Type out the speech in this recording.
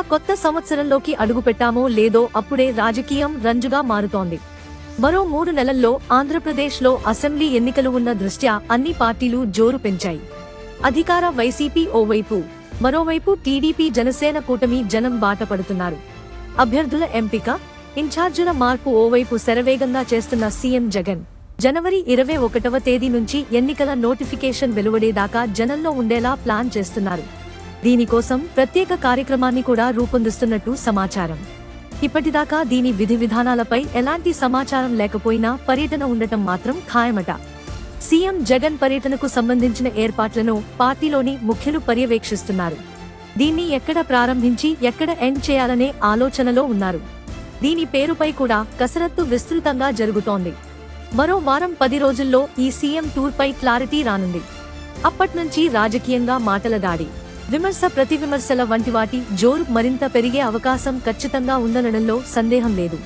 కొత్త సంవత్సరంలోకి అడుగుపెట్టామో లేదో అప్పుడే రాజకీయం రంజుగా మారుతోంది. మరో మూడు నెలల్లో ఆంధ్రప్రదేశ్లో అసెంబ్లీ ఎన్నికలు ఉన్న దృష్ట్యా అన్ని పార్టీలు జోరు పెంచాయి. అధికార వైసీపీ ఓవైపు మరోవైపు టీడీపీ జనసేన కూటమి జనం బాట పడుతున్నారు. అభ్యర్థుల ఎంపిక ఇన్ఛార్జుల మార్పు ఓవైపు శరవేగంగా చేస్తున్న సీఎం జగన్ జనవరి ఇరవై ఒకటవ తేదీ నుంచి ఎన్నికల నోటిఫికేషన్ వెలువడేదాకా జనంలో ఉండేలా ప్లాన్ చేస్తున్నారు. దీనికోసం ప్రత్యేక కార్యక్రమాన్ని కూడా రూపొందిస్తున్నట్టు సమాచారం. ఇప్పటిదాకా దీని విధి విధానాలపై ఎలాంటి సమాచారం లేకపోయినా పర్యటన ఉండటం మాత్రం ఖాయమట. సీఎం జగన్ పర్యటనకు సంబంధించిన ఏర్పాట్లను పార్టీలోని ముఖ్యులు పర్యవేక్షిస్తున్నారు. దీన్ని ఎక్కడ ప్రారంభించి ఎక్కడ ఎండ్ చేయాలనే ఆలోచనలో ఉన్నారు. దీని పేరుపై కూడా కసరత్తు విస్తృతంగా జరుగుతోంది. మరో వారం పది రోజుల్లో ఈ సీఎం టూర్పై క్లారిటీ రానుంది. అప్పట్నుంచి రాజకీయంగా మాటల దాడి. విమర్శ ప్రతి విమర్శల వంటి వాటి జోరు మరింత పెరిగే అవకాశం ఖచ్చితంగా ఉందనడంలో సందేహం లేదు.